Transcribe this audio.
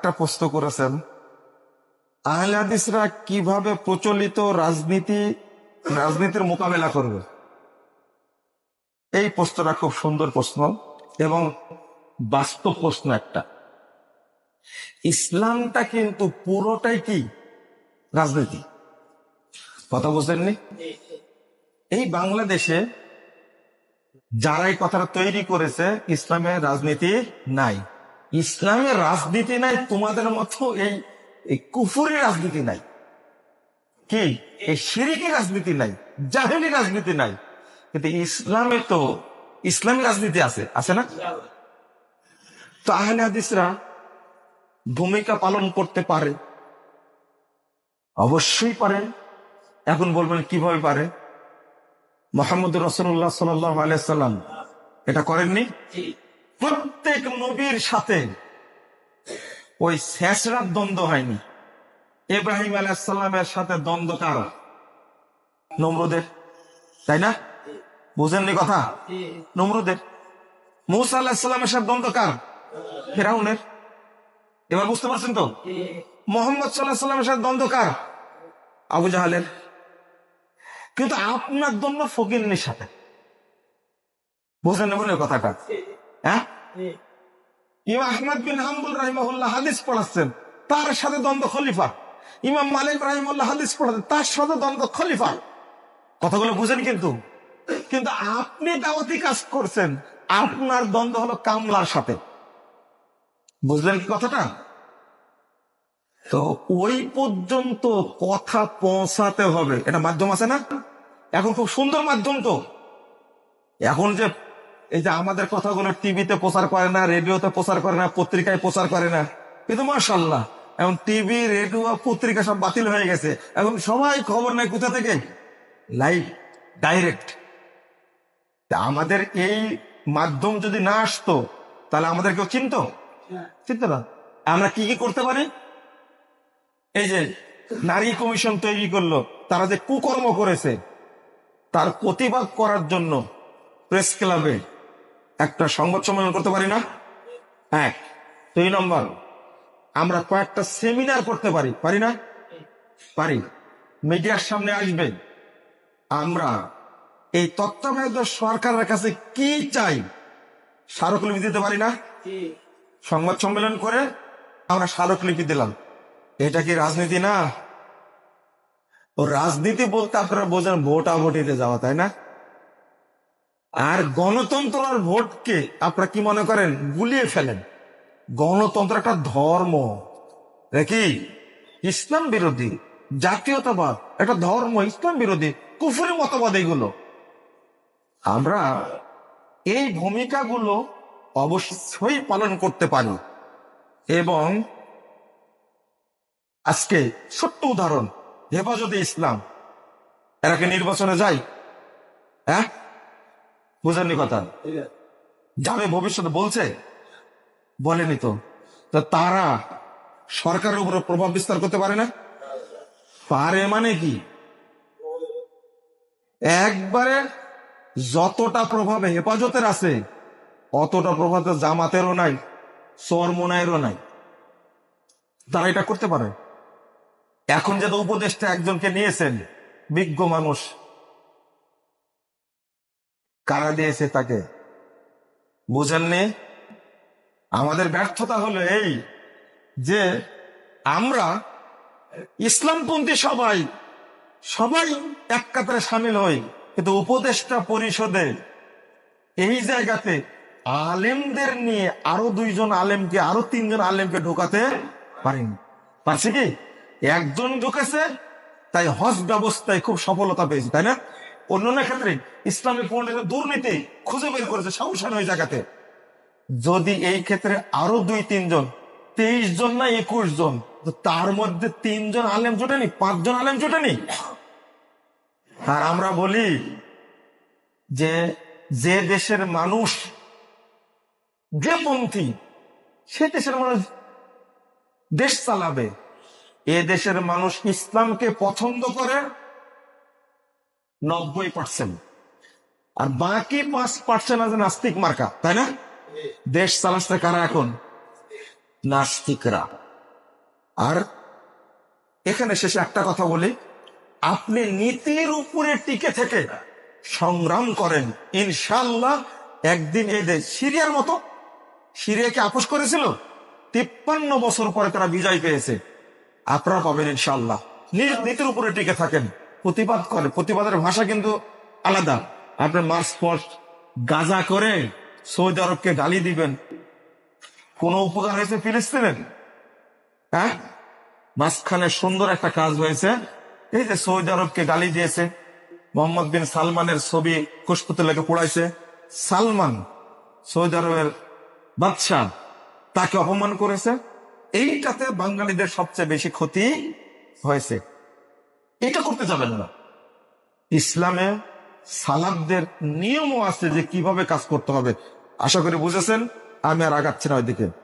একটা প্রশ্ন করেছেন। আহলে হাদিসরা কীভাবে প্রচলিত রাজনীতি, রাজনীতির মোকাবেলা করবে? এই প্রশ্নটা খুব সুন্দর প্রশ্ন এবং বাস্তব প্রশ্ন একটা। ইসলামটা কিন্তু পুরোটাই কি? রাজনীতি। কথা বুঝলেননি এই বাংলাদেশে যারা এই কথাটা তৈরি করেছে ইসলামের রাজনীতি নাই। ইসলামের রাজনীতি নাই, তোমাদের মতো এই কুফুরি রাজনীতি নাই। কি? এই সিরিকি রাজনীতি নাই, জাহেলি রাজনীতি নাই। কিন্তু ইসলামে তো ইসলামী রাজনীতি আছে আছে না? তো আহলে হাদিসরা ভূমিকা পালন করতে পারে, অবশ্যই পারেন এখন বলবেন, কীভাবে পারে? মোহাম্মদ রসুল্লাহ সাল্লাম এটা করেননি? প্রত্যেক নবীর সাথে ওই শেষরার দ্বন্দ্ব হয়নি। ইব্রাহিম আলাইসাল্লামের সাথে দ্বন্দ্ব কার? নমরুদের। তাই না? বুঝেননি কথা? নমরুদের। মৌসা আলাহিসাল্লামের সাথে দ্বন্দ্ব কার? ফেরাউনের। এবার বুঝতে পারছেন তো? মোহাম্মদ সাল্লাহ সাল্লামের সাথে দ্বন্দ্ব কার? আবু জাহালের। কিন্তু আপনার দ্বন্দ্ব ফকিরনির সাথে। বুঝলেন না কথাটা? হ্যাঁ? ইমাম আহমদ বিন হাম্বুল রাহিমাহুল্লাহ হাদিস পড়াচ্ছেন তার সাথে দ্বন্দ্ব খলিফা। ইমাম মালিক রাহিমুল্লাহ হাদিস পড়াচ্ছেন তার সাথে দ্বন্দ্ব খলিফা। কথাগুলো বুঝেন কিন্তু। কিন্তু আপনি দাওয়াতি কাজ করছেন আপনার দ্বন্দ্ব হলো কামলার সাথে। বুঝলেন কি কথাটা? তো ওই পর্যন্ত কথা পৌঁছাতে হবে। এটা মাধ্যম আছে না? এখন খুব সুন্দর মাধ্যম তো। এখন যে এই যে আমাদের কথাগুলো টিভিতে প্রচার করে না রেডিওতে প্রচার করে না পত্রিকায় প্রচার করে না কিন্তু মার্শাল্লাহ এখন টিভি রেডিও পত্রিকা সব বাতিল হয়ে গেছে। এখন সবাই খবর নেয় কোথা থেকে? লাইভ ডাইরেক্ট আমাদের এই মাধ্যম যদি না আসতো তাহলে আমাদের কেউ চিনত? চিনত না? আমরা কি কি করতে পারি? এই যে নারী কমিশন তৈরি করল তারা যে কুকর্ম করেছে তার প্রতিবাদ করার জন্য প্রেস ক্লাবে একটা সংবাদ সম্মেলন করতে পারি না? এক। দুই নম্বর আমরা কয়েকটা সেমিনার করতে পারি পারি না? পারি। মিডিয়ার সামনে আসবে। আমরা এই তত্ত্বাবধায়ক সরকারের কাছে কি চাই স্মারকলিপি দিতে পারি না? সংবাদ সম্মেলন করে আমরা স্মারকলিপি দিলাম। এটা কি রাজনীতি না? ও রাজনীতি বলতে আপনারা বোঝেন ভোটা ভোটিতে যাওয়া তাই না? আর গণতন্ত্র আর ভোটকে আপনারা কি মনে করেন? গুলিয়ে ফেলেন। গণতন্ত্র একটা ধর্ম। কি? ইসলাম বিরোধী, জাতীয়তাবাদ, একটা ধর্ম, ইসলাম বিরোধী, কুফুরি মতবাদ এইগুলো। আমরা এই ভূমিকাগুলো অবশ্যই পালন করতে পারি। এবং আজকে ছোট্ট উদাহরণ, হেফাজতে ইসলাম। এরা কি নির্বাচনে যায়? হ্যাঁ? বুঝেননি কথা? যাবে ভবিষ্যতে বলছে? বলেনি তো। তারা সরকারের উপরে প্রভাব বিস্তার করতে পারে না? পারে মানে কি? একবারে যতটা প্রভাব হেফাজতের আছে, অতটা প্রভাব জামাতেরও নাই সরমোনায়েরও নাই। তারা এটা করতে পারে? এখন যে উপদেশটা একজনকে নিয়েছেন, বিজ্ঞ মানুষ কারা দিয়েছে তাকে? বুঝেননি আমাদের ব্যর্থতা হলো এই যে আমরা ইসলামপন্থী সবাই সবাই এক কাতারে সামিল হই, কিন্তু উপদেষ্টা পরিষদে এই জায়গাতে আলেমদের নিয়ে আরও দুইজন আলেমকে, আরও তিনজন আলেমকে ঢোকাতে পারেনি। পারছে কি? একজন ঢুকেছে, তাই হজ ব্যবস্থায় খুব সফলতা পেয়েছে, তাই না? অন্যান্য ক্ষেত্রে ইসলামী পণ্ডিতের দুর্নীতি খুঁজে বের করেছে সমস্যা ওই জায়গাতে। যদি এই ক্ষেত্রে আরও দুই তিনজন তেইশ জন না একুশ জন তার মধ্যে তিনজন আলেম জোটেনি পাঁচজন আলেম জোটেনি? আর আমরা বলি যে যে দেশের মানুষ যে পন্থী, সে দেশের মানুষ দেশ চালাবে। এ দেশের মানুষ ইসলামকে পছন্দ করে নব্বই পার্সেন্ট আর বাকি পাঁচ পার্সেন্ট আছে নাস্তিক মার্কা, তাই না? দেশ চালাচ্ছে কারা এখন? নাস্তিকরা। আর এখানে শেষে একটা কথা বলি, আপনি নীতির উপরে টিকে থেকে সংগ্রাম করেন ইনশাল্লাহ একদিন এই দেশ, সিরিয়ার মতো, সিরিয়াকে আপোষ করেছিল, তিপ্পান্ন বছর পরে তারা বিজয় পেয়েছে। আপনারা পাবেন ইনশাল্লাহ নিজ নীতির উপরে টিকে থাকেন। প্রতিবাদ করে। প্রতিবাদের ভাষা কিন্তু আলাদা। আপনার মার্চ পোস্ট গাজা করে সৌদি আরবকে গালি দিবেন। কোন উপকার হয়েছে ফিলিস্তিনের? হ্যাঁ? মাঝখানে সুন্দর একটা কাজ হয়েছে। এই যে সৌদি আরবকে গালি দিয়েছে, মোহাম্মদ বিন সালমানের ছবি কুশপুতলাকে পড়াইছে, সালমান, সৌদি আরবের বাদশাহ, তাকে অপমান করেছে। এইটাতে বাঙালিদের সবচেয়ে বেশি ক্ষতি হয়েছে। এটা করতে যাবেন না। ইসলামে সালাদদের নিয়মও আছে যে কীভাবে কাজ করতে হবে। আশা করি বুঝেছেন, আমি আর আগাচ্ছি না ওইদিকে।